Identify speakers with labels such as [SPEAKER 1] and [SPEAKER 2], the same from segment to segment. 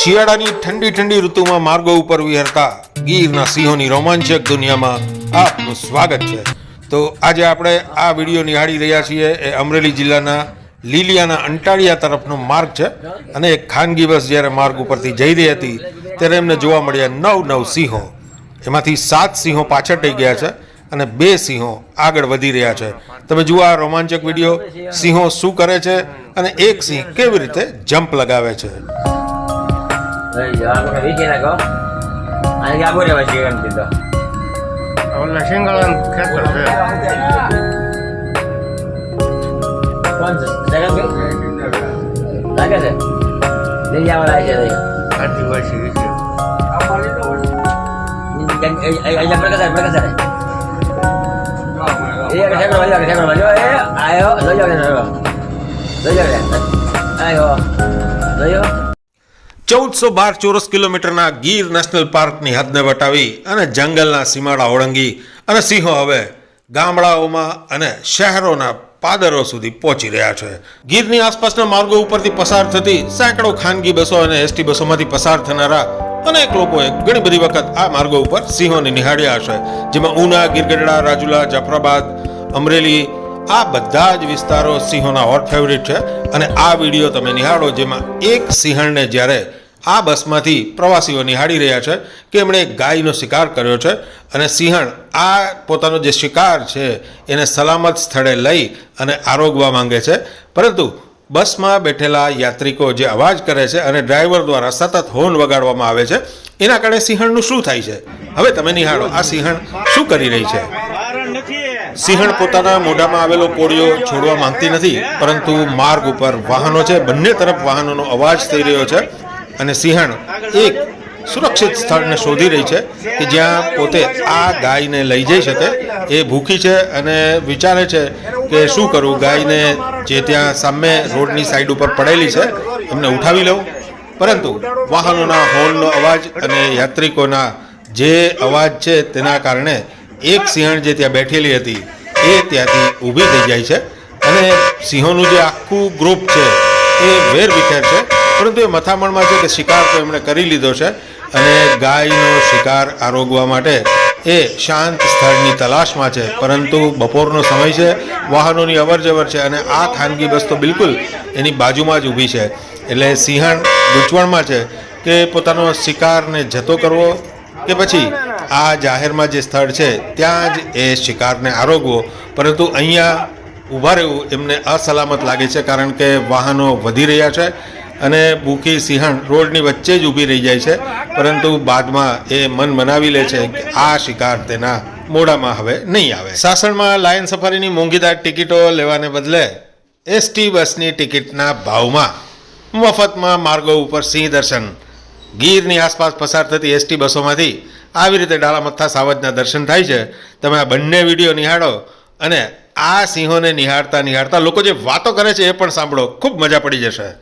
[SPEAKER 1] શિયાળાની ઠંડી ઠંડી ઋતુમાં માર્ગો ઉપર વિહરતા ગીરના સિંહોની રોમાંચક દુનિયામાં આપનું સ્વાગત છે. તો આજે આપણે આ વીડિયો નિહાળી રહ્યા છીએ એ અમરેલી જિલ્લાના લીલિયાના અંટાળિયા તરફનો માર્ગ છે અને એક ખાનગી બસ જ્યારે માર્ગ ઉપરથી જઈ રહી હતી ત્યારે એમને જોવા મળ્યા નવ નવ સિંહો. એમાંથી સાત સિંહો પાછળ થઈ ગયા છે અને બે સિંહો આગળ વધી રહ્યા છે. તમે જુઓ આ રોમાંચક વીડિયો, સિંહો શું કરે છે અને એક સિંહ કેવી રીતે જમ્પ લગાવે છે.
[SPEAKER 2] Nào mà chị em tìm được
[SPEAKER 3] ઓલા સિંગળન ખેતર છે
[SPEAKER 2] Con sẽ có biết Đấy cái gì Đi ra
[SPEAKER 1] ચૌદસો બાર ચોરસ કિલોમીટરના ગીર નેશનલ પાર્કની હદને વટાવી અને જંગલના સીમાડા ઓળંગી અને સિંહો હવે ગામડાઓમાં અને શહેરોના પાદરો સુધી પહોંચી રહ્યા છે. ગીરની આસપાસના માર્ગો ઉપરથી પસાર થતી સેંકડો ખાનગી બસો અને એસટી બસોમાંથી પસાર થનારા અનેક લોકોએ ઘણી બધી વખત આ માર્ગો ઉપર સિંહોને નિહાળ્યા હશે જેમાં ઉના, ગીરગઢડા, રાજુલા, જાફરાબાદ, અમરેલી આ બધા જ વિસ્તારો સિંહોના હોટ ફેવરિટ છે. અને આ વીડિયો તમે નિહાળો જેમાં એક સિંહણને જ્યારે આ બસમાંથી પ્રવાસીઓ નિહાળી રહ્યા છે કે એમણે ગાયનો શિકાર કર્યો છે અને સિંહણ આ પોતાનો જે શિકાર છે એને સલામત સ્થળે લઈ અને આરોગવા માંગે છે. પરંતુ બસમાં બેઠેલા યાત્રિકો જે અવાજ કરે છે અને ડ્રાઈવર દ્વારા સતત હોર્ન વગાડવામાં આવે છે, એના કારણે સિંહણનું શું થાય છે? હવે તમે નિહાળો, આ સિંહણ શું કરી રહી છે? સિંહણ પોતાના મોઢામાં આવેલો કોળિયો છોડવા માંગતી નથી, પરંતુ માર્ગ ઉપર વાહનો છે. બંને તરફ વાહનોનો અવાજ થઈ રહ્યો છે. અને સિંહણ એક સુરક્ષિત સ્થળને શોધી રહી છે કે જ્યાં પોતે આ ગાયને લઈ જઈ શકે. એ ભૂખી છે અને વિચારે છે કે શું કરું? ગાયને જે ત્યાં સામે રોડની સાઈડ ઉપર પડેલી છે, એમને ઉઠાવી લઉં. પરંતુ વાહનોના હોર્નનો અવાજ અને યાત્રિકોના જે અવાજ છે તેના કારણે એક સિંહણ જે ત્યાં બેઠેલી હતી, એ ત્યાંથી ઊભી થઈ જાય છે. અને સિંહોનું જે આખું ગ્રુપ છે, એ વેર વિખેર છે. પરંતુ એ મથામણમાં છે કે શિકાર તો એમણે કરી લીધો છે અને ગાયનો શિકાર આરોગવા માટે એ શાંત સ્થળની તલાશમાં છે. પરંતુ બપોરનો સમય છે, વાહનોની અવરજવર છે અને આ ખાનગી બસ તો બિલકુલ એની બાજુમાં જ ઊભી છે. એટલે સિંહણ ગૂંચવણમાં છે કે પોતાનો શિકારને જતો કરવો કે પછી આ જાહેરમાં જે સ્થળ છે, ત્યાં જ એ શિકારને આરોગવો. પરંતુ અહીંયા ઊભા રહેવું એમને અસલામત લાગે છે કારણ કે વાહનો વધી રહ્યા છે અને ભૂખી સિંહણ રોડની વચ્ચે જ ઊભી રહી જાય છે. પરંતુ બાદમાં એ મન મનાવી લે છે કે આ શિકાર તેના મોડામાં હવે નહીં આવે. સાસણમાં લાયન સફારીની મોંઘીદાર ટિકિટો લેવાને બદલે એસટી બસની ટિકિટના ભાવમાં મફતમાં માર્ગો ઉપર સિંહ દર્શન. ગીરની આસપાસ પસાર થતી એસટી બસોમાંથી આવી રીતે ડાળામથ્થા સાવજના દર્શન થાય છે. તમે આ બંને વીડિયો નિહાળો અને આ સિંહોને નિહાળતા નિહાળતા લોકો જે વાતો કરે છે એ પણ સાંભળો. ખૂબ મજા પડી જશે.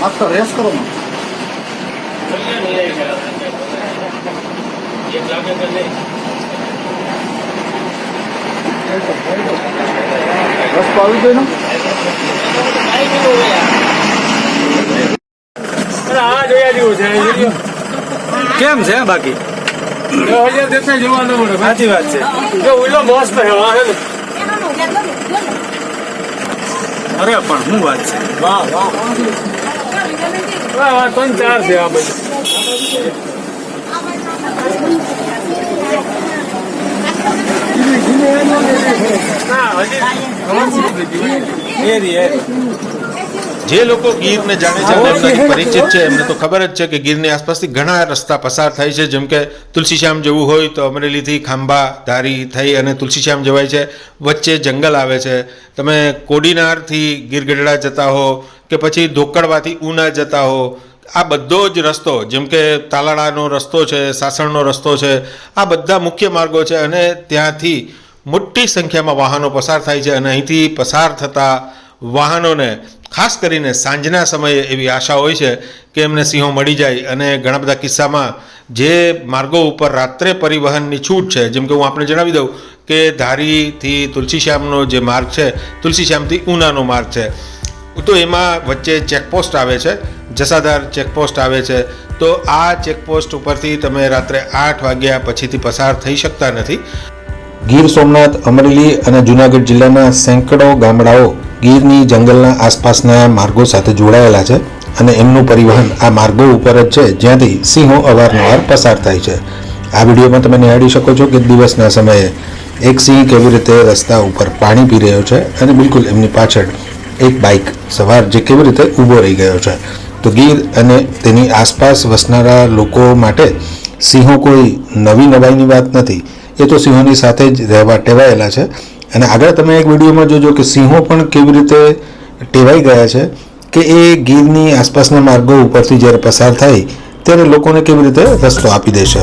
[SPEAKER 4] માત્ર રેસ કરો ને રસ્તો આવી ગયો ને
[SPEAKER 3] આ જોયા જેવું છે એ
[SPEAKER 5] કેમ છે બાકી? સાચી વાત છે.
[SPEAKER 3] મસ્ત.
[SPEAKER 5] અરે પણ શું વાત છે?
[SPEAKER 3] વાહ વાહ. વાહ વાહ ત્રણ ચાર છે આ બધું.
[SPEAKER 1] જે લોકો ગીરને જાણે છે પરિચિત છે એમને તો ખબર જ છે કે ગીરની આસપાસથી ઘણા રસ્તા પસાર થાય છે જેમ કે તુલસીશ્યામ જવું હોય તો અમરેલીથી ખાંભા ધારી થઈ અને તુલસીશ્યામ જવાય છે. વચ્ચે જંગલ આવે છે. તમે કોડીનારથી ગીરગઢડા જતા હો કે પછી ધોકડવાથી ઉના જતા હો. આ બધો જ રસ્તો, જેમ કે તાલાળાનો રસ્તો છે, સાસણનો રસ્તો છે, આ બધા મુખ્ય માર્ગો છે અને ત્યાંથી મોટી સંખ્યામાં વાહનો પસાર થાય છે અને અહીંથી પસાર થતા વાહનોને, ખાસ કરીને સાંજના સમયે એવી આશા હોય છે કે એમને સિંહો મળી જાય અને ઘણા બધા કિસ્સામાં જે માર્ગો ઉપર રાત્રે પરિવહનની છૂટ છે, જેમ કે હું આપણે જણાવી દઉં કે ધારીથી તુલસીશ્યામનો જે માર્ગ છે, તુલસીશ્યામથી ઉનાનો માર્ગ છે. તો એમાં વચ્ચે ચેકપોસ્ટ આવે છે જસાધાર ચેકપોસ્ટ આવે છે તો આ ચેકપોસ્ટ ઉપરથી તમે રાત્રે આઠ વાગ્યા પછીથી પસાર થઈ શકતા નથી
[SPEAKER 6] ગીર સોમનાથ, અમરેલી અને જૂનાગઢ જિલ્લાના સેંકડો ગામડાઓ ગીરની જંગલના આસપાસના માર્ગો સાથે જોડાયેલા છે અને એમનું પરિવહન આ માર્ગો ઉપર જ છે, જ્યાંથી સિંહો અવારનવાર પસાર થાય છે. આ વિડીયોમાં તમે નિહાળી શકો છો કે દિવસના સમયે એક સિંહ કેવી રીતે રસ્તા ઉપર પાણી પી રહ્યો છે અને બિલકુલ એમની પાછળ એક બાઇક સવાર જે કેવી રીતે ઊભો રહી ગયો છે. તો ગીર અને તેની આસપાસ વસનારા લોકો માટે સિંહો કોઈ નવી નવાઈની વાત નથી. એ તો સિંહોની સાથે જ રહેવા ટેવાયેલા છે. અને આગળ તમે એક વિડીયોમાં જોજો કે સિંહો પણ કેવી રીતે ટેવાઈ ગયા છે કે એ ગીરની આસપાસના માર્ગો ઉપરથી જ્યારે પસાર થાય, ત્યારે લોકોને કેવી રીતે રસ્તો આપી દેશે.